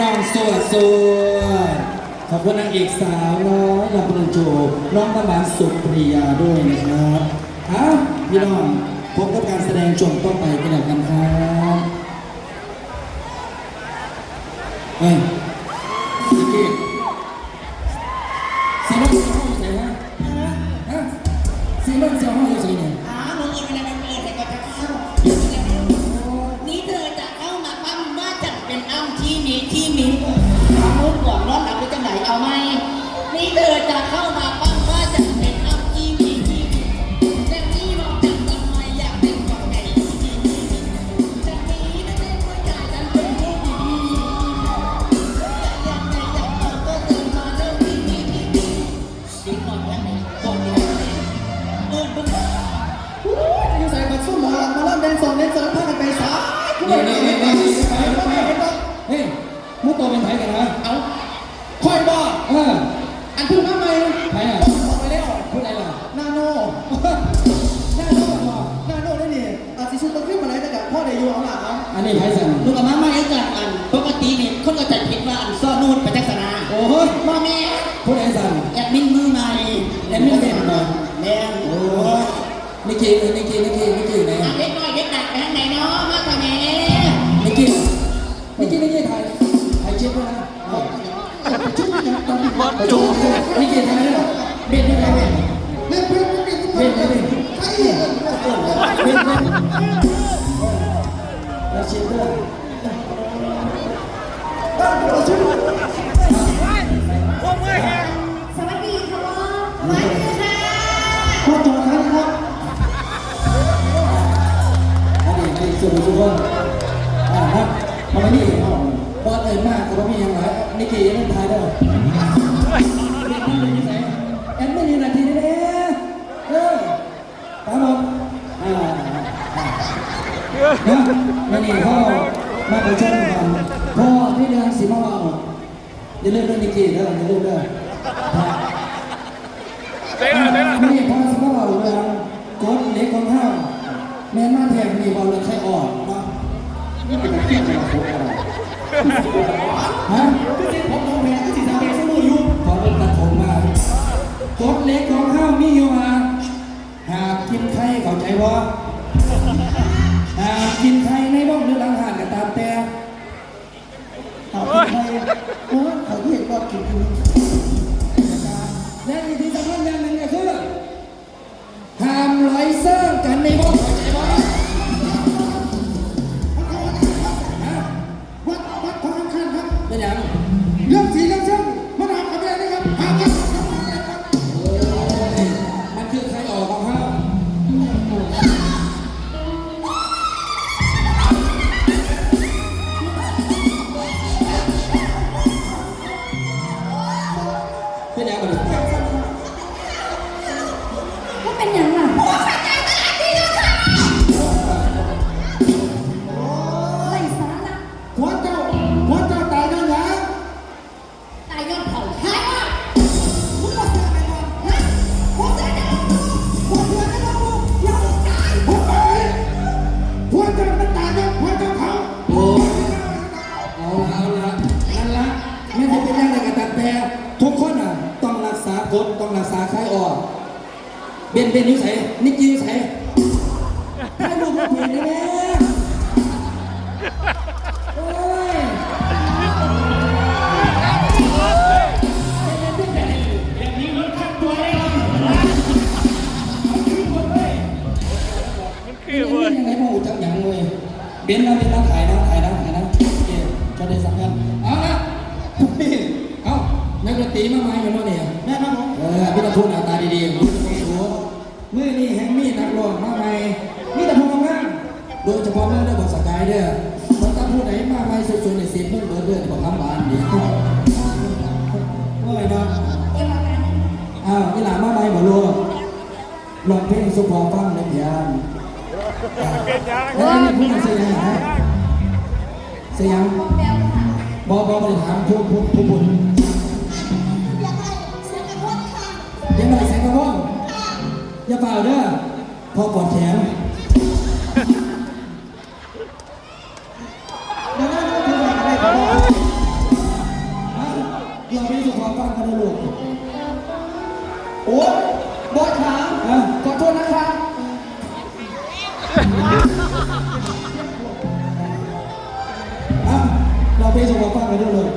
น้องสวยสวยขอบคุณนางเอกสาวน้อยลำพูนโจน้องตะหมานสุปริยาด้วยนะครับอ้าวพี่น้องพบกับการแสดงจบต่อไปกันแล้วกันครับ บ็ดแล้วเช็ดด้วยเราชุดสวัสดีค่ะวัสดีค่ะพ่อจอครับครับอันนี้ให้สุดทุกคนอ่าครับทำไมนี่บอสเอิญมากแต่ว่ามีอย่างไรนิกกี้ยังไม่ทายด้วยไม่มีนาทีนี่แหละเออตามผมอ่า นะไม่นี่พ่อมาไประชุมกันพ่อที่เดือนสิมาว่าอย่าลืมเรื่องนิกกี้นะอย่าลืมเรื่องเต้นเลยเต้นเลยไม่อสิมาว่าเรื่องกดเล็กของห้าวแม่มาแทนมีบอลเลยใครออกนะนี่เป็นการเกี่ยวกับผมอะไรฮะคือเจ็บผมน้องแพ้ก็สิทำเองสมุยู่ขอเป็นตัดผมมากดเล็กของห้าวมีอยู่มาหากกินไข่เข้าใจว่า กกินไข่ในบ้องหรือหลังหานก็ตามแต่เอาไปโอ้ยเขาเห็นว่ากินอยู่และอีกที่สำคัญอย่างหนึ่งก็คือห้ามไหลเซิร์กันในบ้องเข้าใจว่าวัดวัดของอังคารครับเป็นอย่างเรื่อง เบนเบนอยุ่ใส่นิกกี้อยุ่ใส่ให้ลูกมาเปลี่ยนได้ไหมโอ้ยคือเว้ยยังไงพ่อจักอย่างเลยเบนเราเป็นนักถ่ายนะถ่ายนะถ่ายนะโอเคจะได้สักกันเอาละพี่เอานักดนตรีมาไหมอยู่โน่นเนี่ยแม่ครับผมเออพี่ตะพูดหน้าตาดีๆ รู้สึกสูงมือนี่แห่งมีนักร้องมาใหม่มีแต่พูดงามโดยเฉพาะเรื่องเรื่องบอกสกายเด้อมันตะพูดไหนมาใหม่สวยๆในเสียงเมื่อเบิร์ดเดือนบอกคำหวานดีว่าไงเนาะเอ็มอาการอ้าวนี่หลานมาใหม่บ่ลูกลองเพลงสุพอฟังในพิยานเป็นยังแล้วนี่พูดเสียงไหนเสียงบอกแบลค่ะบอบอบริหารพูดพูดพูดพูดอยากให้เสียงกระทบค่ะยังไงเสียงกระพ้อง อย่าเปล่าเด้อพ่อปอดแขนเดี๋ยวนะเดี๋อะไรกันเนี่ยฮะเดี๋ยวไปสุขอฟังกันนะลูกโอ้ยบอสถามฮะขอโทษนะคะเราไปสุขอฟังกันด้วยเลย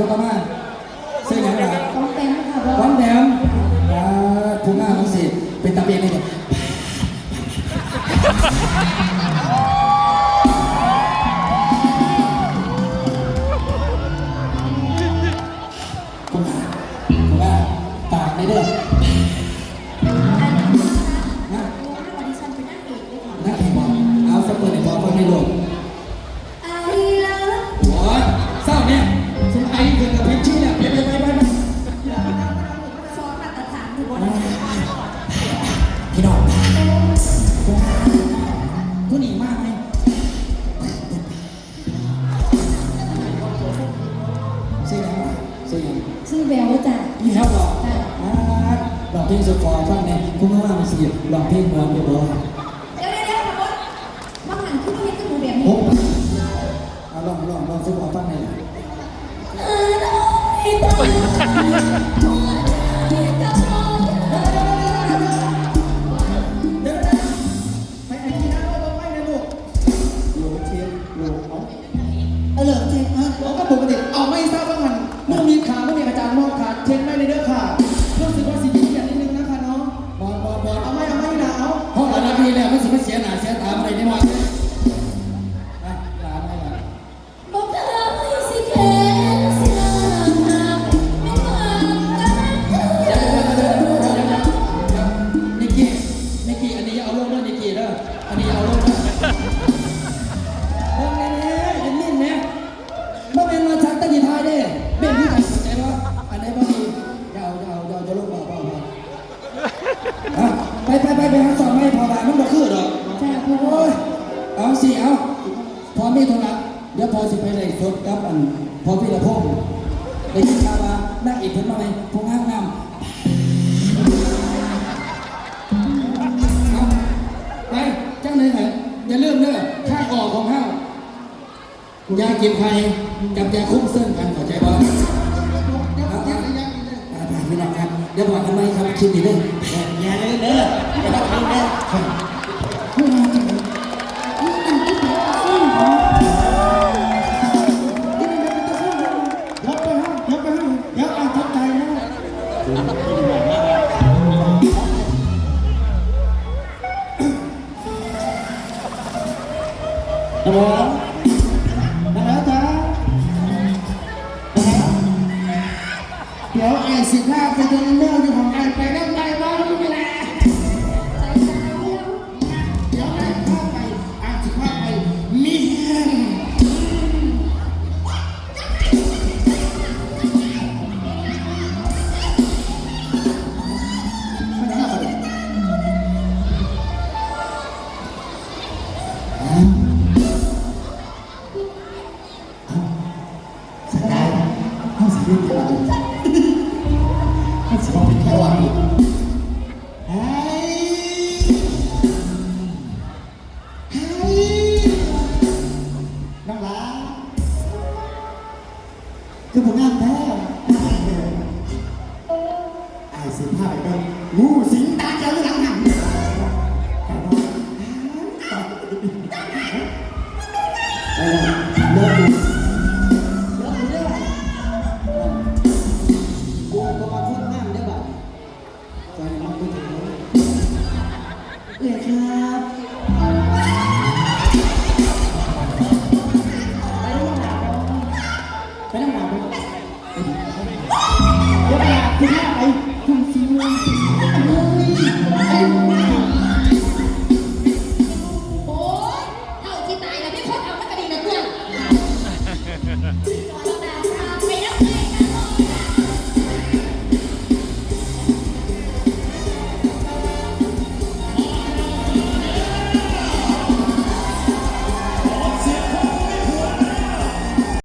หัวปรมาณเส้นอย่างไรต้องเต็มค่ะพ่อต้องเต็มอ่าทุ่งหน้าน้องสิเป็นตะเบียงเลย ลองลองซื้อหมอฟังหน่อย ไปไปไปไปหาสอบไม่พอไปมันบ่คือหรอกใช่ครับโอ้ยเอาสิเอาพอมีโทรศัพท์เดี๋ยวพอสิไปเลยสดกับอันพอพี่ละพงศ์ไปยินข่าบ้านักเอกเพิ่นมาไหมพงห้างน้ำเไปจังเลยไหนอย่าลืมเด้อข้าก่อของข้ายากินไฟกับยาคุ้มเส้นกันเข้าใจบ่ครับเดี๋ยวบอกทำไมครับคิดดีเลย เด้อไปทำเองเด้อนะโมนะจ๊ะเดี๋ยวไอ้สิบห้าไปจนเลิก Mm-hmm.